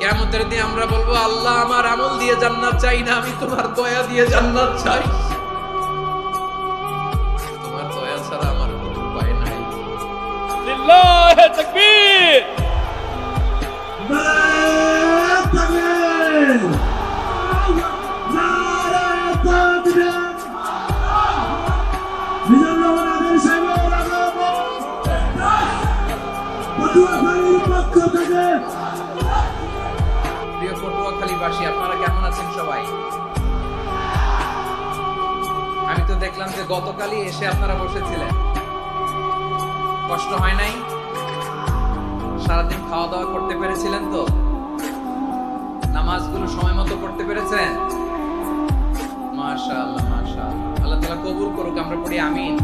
কেমতের দিয়ে আমরা বলব আল্লাহ আমার আমল দিয়ে জান্নাত চাই না আমি তোমার দয়া দিয়ে জান্নাত চাই। তোমার দয়া ছাড়া আমার কোনো উপায় নাই। লিল্লাহ তাকবীর। পটুয়াখালীবাসী আপনারা কেমন আছেন সবাই? আমি তো দেখলাম যে গতকালই এসে আপনারা বসেছিলেন। কষ্ট হয় নাই? সারাদিন খাওয়া দাওয়া করতে পেরেছিলেন তো? নামাজগুলো সময় মতো পড়তে পেরেছেন? মাশাআল্লাহ মাশাআল্লাহ। আল্লাহ তাআলা কবুল করুক, আমরা পড়ি, আমিন।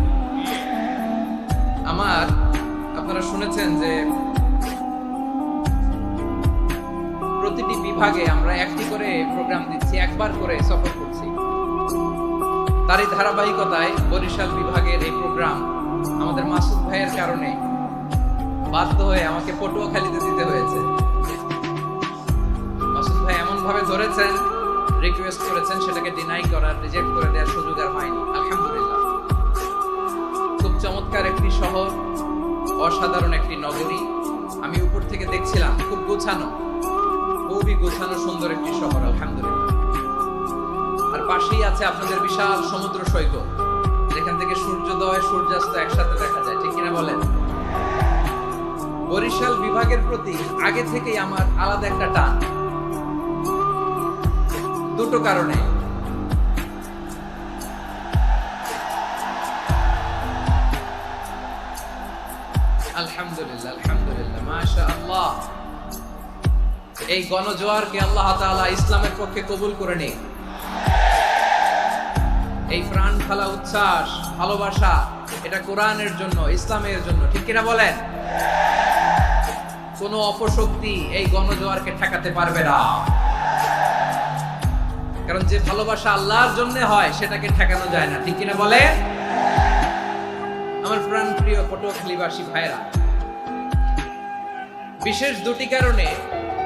আমার, আপনারা শুনেছেন যে বিভাগে আমরা একটি করে প্রোগ্রাম দিচ্ছি, একবার করে সফর করছি। তারই ধারাবাহিকতায় বরিশাল বিভাগের এই প্রোগ্রাম আমাদের মাসুদ ভাইয়ের কারণে বাধ্য হয়ে আমাকে পটুয়াখালীতে দিতে হয়েছে। মাসুদ ভাই এমন ভাবে ধরেছেন রিকোয়েস্ট করেছেন, সেটাকে ডিনাই করার রিজেক্ট করে দেওয়ার সুযোগ আর পাইনি আলহামদুলিল্লাহ। খুব চমৎকার একটি শহর, অসাধারণ একটি নগরী। আমি উপর থেকে দেখছিলাম, খুব গোছানো। খুবই গোছানো সুন্দর একটি শহর, আলহামদুলিল্লাহ। আর পাশেই আছে আপনাদের বিশাল সমুদ্র সৈকত। যেখান থেকে সূর্যোদয়, সূর্যাস্ত একসাথে দেখা যায়, ঠিক কিনা বলেন? বরিশাল বিভাগের প্রতি আগে থেকেই আমার আলাদা একটা টান। দুটো কারণে। আলহামদুলিল্লাহ আলহামদুলিল্লাহ মাশা আল্লাহ এই গণজোয়ারকে আল্লাহ তাআলা ইসলামের পক্ষে কবুল করে নিক। এই প্রাণ খালা উচ্ছ্বাস, ভালোবাসা, এটা কোরআনের জন্য, ইসলামের জন্য, ঠিক কিনা বলেন? কোন অপশক্তি এই গণজোয়ারকে ঠেকাতে পারবে না। কারণ যে ভালোবাসা আল্লাহর জন্য হয়, সেটাকে ঠেকানো যায় না, ঠিক কিনা বলে আমার প্রাণ প্রিয় পটুয়াখালীবাসী ভাইরা বিশেষ দুটি কারণে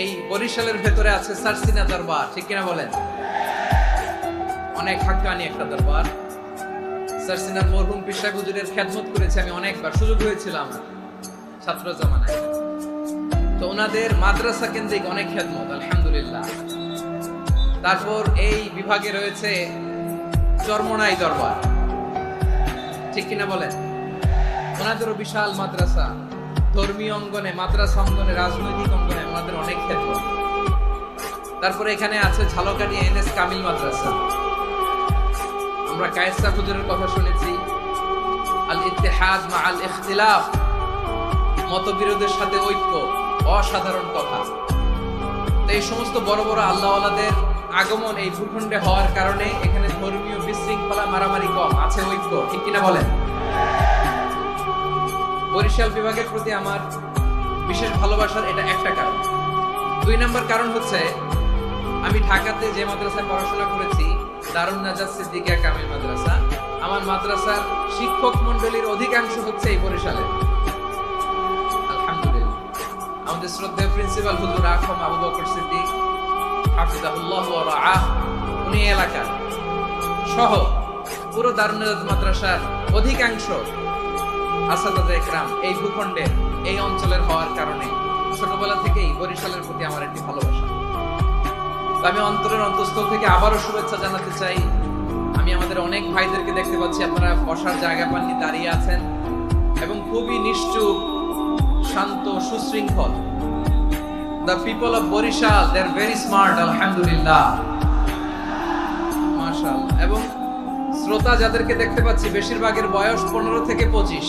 এই বরিশালের ভেতরে আছে সারসিনা দরবার, ঠিক কিনা বলেন? অনেক হাক্কানি একটা দরবার। সারসিনার মরহুম পিসা হুজুরের খেদমত করেছে আমি অনেকবার, সুযোগ হয়েছিল আমার ছাত্র জমানায়। তো ওনাদের মাদ্রাসা কেন্দ্রিক অনেক খেদমত, আলহামদুলিল্লাহ। তারপর এই বিভাগে রয়েছে চরমনাই দরবার, ঠিক কিনা বলেন? ওনাদেরও বিশাল মাদ্রাসা, ধর্মীয় অঙ্গনে, মাদ্রাসা অঙ্গনে, রাজনৈতিক অঙ্গনে ওনাদের অনেক ক্ষেত্র তারপরে এখানে আছে ঝালকাঠি এনএস কামিল মাদ্রাসা। আমরা কায়েসা হুজুরের কথা শুনেছি। আল ইত্তেহাদ মা আল ইখতিলাফ, মতবিরোধের সাথে ঐক্য, অসাধারণ কথা। এই সমস্ত বড় বড় আল্লাহওয়ালাদের আগমন এই ভূখণ্ডে হওয়ার কারণে এখানে ধর্মীয় বিশৃঙ্খলা মারামারি কম। আছে ঐক্য, ঠিক কিনা বলেন? বরিশাল বিভাগের প্রতি আমার বিশেষ ভালোবাসার এটা একটা কারণ। দুই নম্বর কারণ হচ্ছে, আমি ঢাকাতে যে মাদ্রাসায় পড়াশোনা করেছি, দারুণ নাজাদ সিদ্দিকা কামিল মাদ্রাসা, আমার মাদ্রাসার শিক্ষক মন্ডলীর অধিকাংশ হচ্ছে এই বরিশালে। আলহামদুলিল্লাহ। আমাদের শ্রদ্ধেয় প্রিন্সিপাল হুজুর আখম আবু বকর সিদ্দিক, হাফিজাহুল্লাহ রাআহ, উনি এলাকার। সহ পুরো দারুণ মাদ্রাসার অধিকাংশ আসাদাদা একরাম এই ভূখণ্ডের এই অঞ্চলের হওয়ার কারণে ছোটবেলা থেকেই বরিশালের প্রতি আমার একটি ভালোবাসা। আমি অন্তরের অন্তঃস্থল থেকে আবারও শুভেচ্ছা জানাতে চাই। আমি আমাদের অনেক ভাইদেরকে দেখতে পাচ্ছি, আপনারা বসার জায়গা পাননি, দাঁড়িয়ে আছেন এবং খুবই নিশ্চুপ, শান্ত, সুশৃঙ্খল। The people of Barishal they are very smart আলহামদুলিল্লাহ। মাশাআল্লাহ। এবং শ্রোতা যাদেরকে দেখতে পাচ্ছি, বেশিরভাগের বয়স পনেরো থেকে পঁচিশ।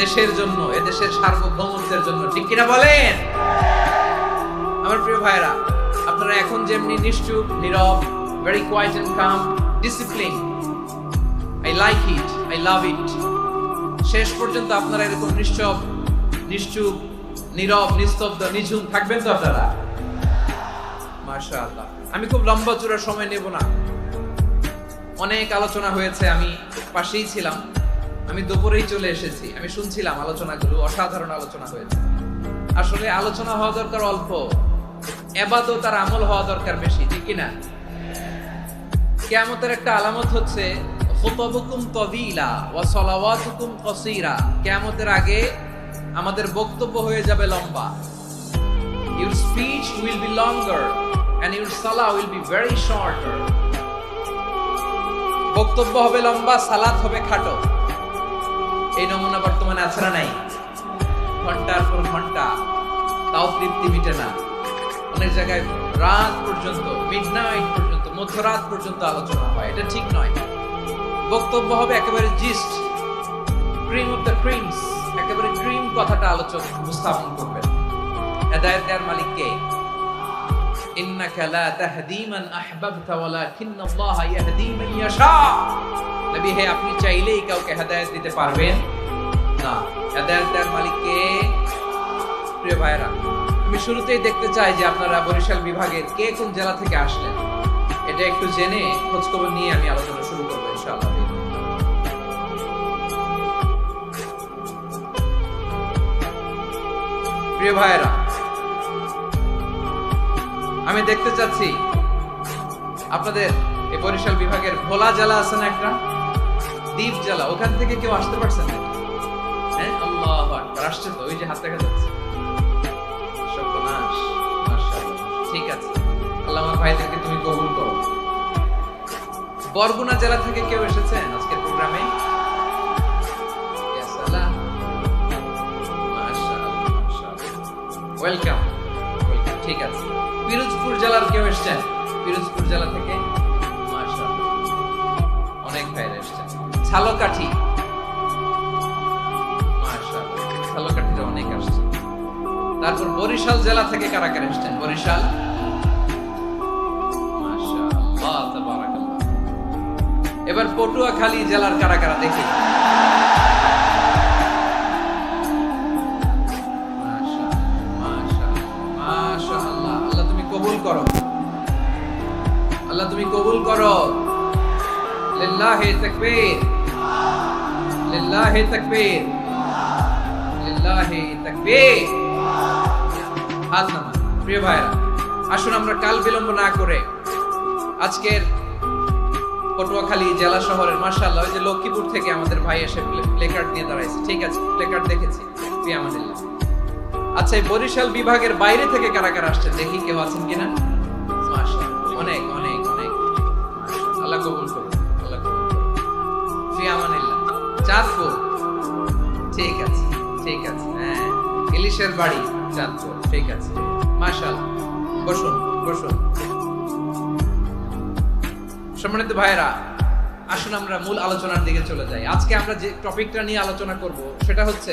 দেশের জন্য, এদেশের সার্বভৌমত্বের জন্য, ঠিক কিনা বলেন? আমার প্রিয় ভাইরা আপনারা এখন যেমনি নিশ্চুপ, নীরব very quiet and calm discipline I like it I love it শেষ পর্যন্ত আপনারা এরকম নিশ্চব নিশ্চুপ, নীরব, নিস্তব্ধ, নিঝুম থাকবেন তো আপনারা? মাশাআল্লাহ। আমি খুব লম্বা চূড়ার সময় নেব না। অনেক আলোচনা হয়েছে, আমি পাশেই ছিলাম। আমি দুপুরেই চলে এসেছি। আমি শুনছিলাম আলোচনাগুলো, অসাধারণ আলোচনা হয়েছে। আসলে আলোচনা হওয়া দরকার অল্প। এবাদত তার আমল হওয়া দরকার বেশি, ঠিক কিনা কিয়ামতের একটা আলামত হচ্ছে কিয়ামতের আগে আমাদের বক্তব্য হয়ে যাবে লম্বা। Your speech will be longer and your সালা উইল বি ভেরি শর্টার বক্তব্য হবে লম্বা, সালাত হবে খাটো। এই নমুনা বর্তমানে আছে নাই? ঘণ্টার পর ঘণ্টা। তাও তৃপ্তি মিটে না। অনেক জায়গায় রাত পর্যন্ত মিড নাইট পর্যন্ত, মধ্যরাত পর্যন্ত আলোচনা হয়। এটা ঠিক নয়। বক্তব্য হবে একেবারে gist cream of the creams একেবারে ক্রিম কথাটা আলোচক উপস্থাপন করবেন। হেদায়েত দেওয়ার মালিক কে? ইন্নাকা লা তাহদি মান আহবাবতা আল্লাহ ইয়াহদি মান ইয়াশা। নবী, হে, আপনি চাইলেই কাউকে হেদায়েত দিতে পারবেন না। মালিক কে প্রিয় ভাইরা আমি শুরুতেই দেখতে চাই যে আপনারা বরিশাল বিভাগের কে কোন জেলা থেকে আসলেন। এটা একটু জেনে খোঁজ খবর নিয়ে আমি আলোচনা শুরু করব ইনশাআল্লাহ। প্রিয় ভাইরা আমি দেখতে চাচ্ছি আপনাদের এই বরিশাল বিভাগের ভোলা জেলা আছে না একটা? দ্বীপ জেলা। ওখান থেকে কেউ আসতে পারছেন না? হ্যাঁ? আল্লাহ আসছে তো? ওই যে হাত দেখা যাচ্ছে। ঠিক আছে। আল্লাহ আমার ভাইদেরকে তুমি কবুল করো। বরগুনা জেলা থেকে কেউ এসেছেন আজকের প্রোগ্রামে? ওয়েলকাম ঠিক আছে। পিরোজপুর জেলার কেউ এসেছেন? পিরোজপুর জেলা থেকে? অনেক ভাইরা এসেছেন। ছালকাঠি। ছালকাঠিতে অনেক আসছে। তারপর বরিশাল জেলা থেকে কারা কারা এসেছেন? বরিশাল? এবার পটুয়াখালী জেলার কারা কারা দেখি? কবুল করো। আল্লাহ, তুমি কবুল করো। লিল্লাহি তাকবীর। লিল্লাহি তাকবীর। তাকবীর। প্রিয় আসুন আমরা কাল বিলম্ব না করে আজকের পটুয়াখালী জেলা শহরের মার্শাল্লাহ ওই যে লক্ষ্মীপুর থেকে আমাদের ভাই এসে প্লেকার্ড নিয়ে দাঁড়াইছে। ঠিক আছে প্লেকার্ড দেখেছি। পিয়ামানিল্লাহ আচ্ছা এই বরিশাল বিভাগের বাইরে থেকে কারা কারা আসছেন? দেখি কেউ আছেন কিনা? অনেক অনেক অনেক। আল্লাহ কবুল করুন আল্লাহ কবুল ঠিক আছে ঠিক আছে হ্যাঁ। ইলিশের বাড়ি ঠিক আছে। মাশাল বসুন বসুন। সম্মানিত ভাইরা আসুন আমরা মূল আলোচনার দিকে চলে যাই। আজকে আমরা যে টপিকটা নিয়ে আলোচনা করব, সেটা হচ্ছে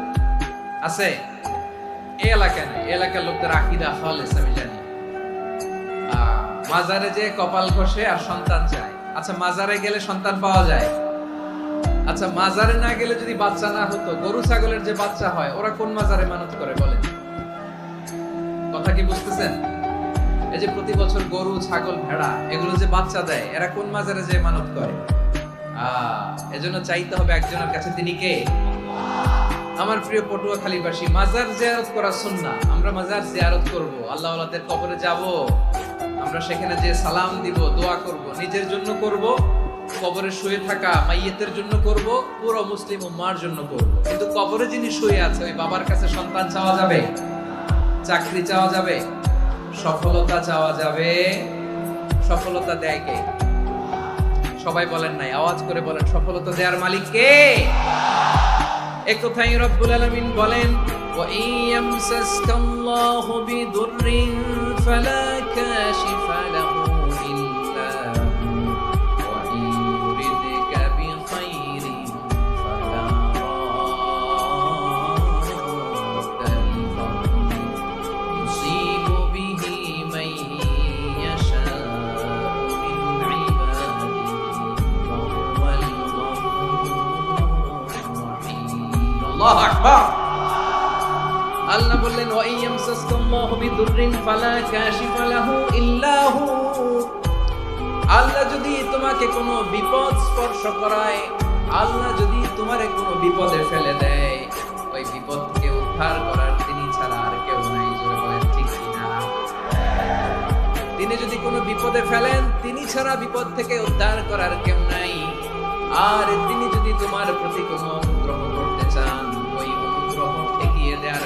আছে? নাই। এলাকার লোকদের আকিদা আমি জানি। মাজারে যে কপাল খসে আর সন্তান চায়। আচ্ছা মাজারে গেলে সন্তান পাওয়া যায়? আচ্ছা মাজারে না গেলে যদি বাচ্চা না হতো, গরু, ছাগলের যে বাচ্চা হয়, ওরা কোন মাজারে মানত করে, বলেন? কথা কি বুঝতেছেন? এই যে প্রতি বছর গরু, ছাগল, ভেড়া, এগুলো যে বাচ্চা দেয়, এরা কোন মাজারে যে মানত করে? আহ এজন্য চাইতে হবে একজনের কাছে, তিনি কে? আমার প্রিয় পটুয়াখালীবাসী, মাজার জিয়ারত করা সুন্নাহ। আমরা মাজার জিয়ারত করব। আল্লাহ ওয়ালাদের কবরে যাব। আমরা সেখানে যে সালাম দিব, দোয়া করব, নিজের জন্য করব, কবরে শুয়ে থাকা মাইয়েতের জন্য করব, পুরো মুসলিম উম্মার জন্য করব। কিন্তু কবরে যিনি শুয়ে আছে, ওই বাবার কাছে সন্তান চাওয়া যাবে? চাকরি চাওয়া যাবে? সফলতা চাওয়া যাবে? সফলতা দেয় কে? সবাই বলেন নাই, আওয়াজ করে বলেন, সফলতা দেওয়ার মালিক কে? এক কথাই রব্বুল আলামিন বলেন وَإِن يَمْسَسْكَ اللَّهُ بِضُرٍّ فَلَا كَاشِفَ لَهُ বললেন ওয়া ইয়ামসাসকাল্লাহু বিদুররিন ফালা কাশিফা লাহু ইল্লা হু আল্লাহ যদি তোমাকে কোনো বিপদ স্পর্শ করায়, আল্লাহ যদি তোমারে কোনো বিপদে ফেলে দেয়, ওই বিপদ থেকে উদ্ধার করার তিনি ছাড়া আর কেউ নাই ঠিক কিনা? তিনি যদি কোনো বিপদে ফেলেন, তিনি ছাড়া বিপদ থেকে উদ্ধার করার কেউ নাই। আর তিনি যদি তোমার প্রতি কোনো অনুগ্রহ করতে চান, ওই অনুগ্রহ ঠেকিয়ে দেওয়ার